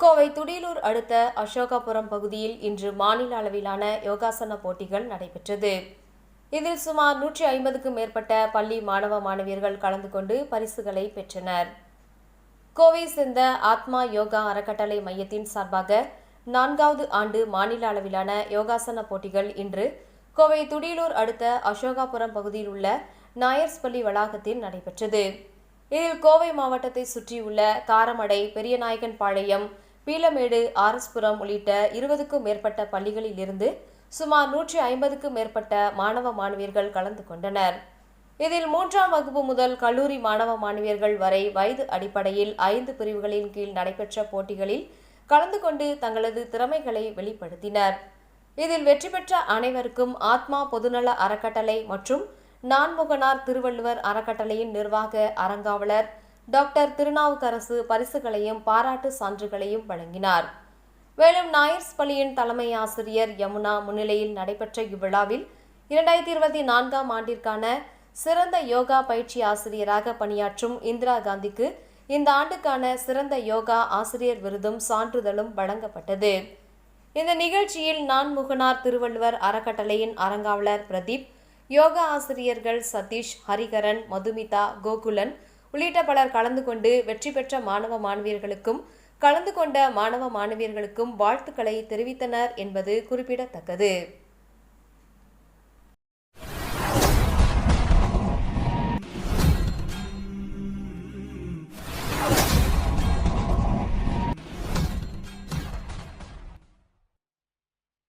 கோவை துடியலூர் அடுத்த அசோகாபுரம் பகுதியில் இன்று மாநில அளவிலான யோகாசன போட்டிகள் நடைபெற்றது. இதில் சுமார் நூற்றி ஐம்பதுக்கும் மேற்பட்ட பள்ளி மாணவ மாணவியர்கள் கலந்து கொண்டு பரிசுகளை பெற்றனர். கோவை சேர்ந்த ஆத்மா யோகா அறக்கட்டளை மையத்தின் சார்பாக நான்காவது ஆண்டு மாநில அளவிலான யோகாசன போட்டிகள் இன்று கோவை துடியலூர் அடுத்த அசோகாபுரம் பகுதியில் உள்ள நாயர்ஸ் பள்ளி வளாகத்தில் நடைபெற்றது. இதில் கோவை மாவட்டத்தை சுற்றியுள்ள காரமடை பெரியநாயகன் பாளையம் பீலமேடு ஆர்எஸ்புரம் உள்ளிட்ட இருபதுக்கும் மேற்பட்ட பள்ளிகளில் இருந்து சுமார் நூற்றி ஐம்பதுக்கும் மேற்பட்ட மாணவ மாணவியர்கள் கலந்து கொண்டனர். இதில் மூன்றாம் வகுப்பு முதல் கல்லூரி மாணவ மாணவியர்கள் வரை வயது அடிப்படையில் ஐந்து பிரிவுகளின் கீழ் நடைபெற்ற போட்டிகளில் கலந்து கொண்டு தங்களது திறமைகளை வெளிப்படுத்தினர். இதில் வெற்றி பெற்ற அனைவருக்கும் ஆத்மா பொதுநல அறக்கட்டளை மற்றும் நான்முகனார் திருவள்ளுவர் அறக்கட்டளையின் நிர்வாக அறங்காவலர் டாக்டர் திருநாவுக்கரசு பரிசுகளையும் பாராட்டு சான்றுகளையும் வழங்கினார். மேலும் நாயர்ஸ் பள்ளியின் தலைமை ஆசிரியர் யமுனா முன்னிலையில் நடைபெற்ற இவ்விழாவில் இரண்டாயிரத்தி இருபத்தி நான்காம் ஆண்டிற்கான சிறந்த யோகா பயிற்சி ஆசிரியராக பணியாற்றும் இந்திரா காந்திக்கு இந்த ஆண்டுக்கான சிறந்த யோகா ஆசிரியர் விருதும் சான்றிதழும் வழங்கப்பட்டது. இந்த நிகழ்ச்சியில் நான்முகனார் திருவள்ளுவர் அறக்கட்டளையின் அறங்காவலர் பிரதீப் யோகா ஆசிரியர்கள் சதீஷ் ஹரிகரன் மதுமிதா கோகுலன் உள்ளிட்ட பலர் கலந்து கொண்டு வெற்றி பெற்ற மாணவ மாணவியர்களுக்கும் கலந்து கொண்ட மாணவ மாணவியர்களுக்கும் வாழ்த்துக்களை தெரிவித்தனர் என்பது குறிப்பிடத்தக்கது.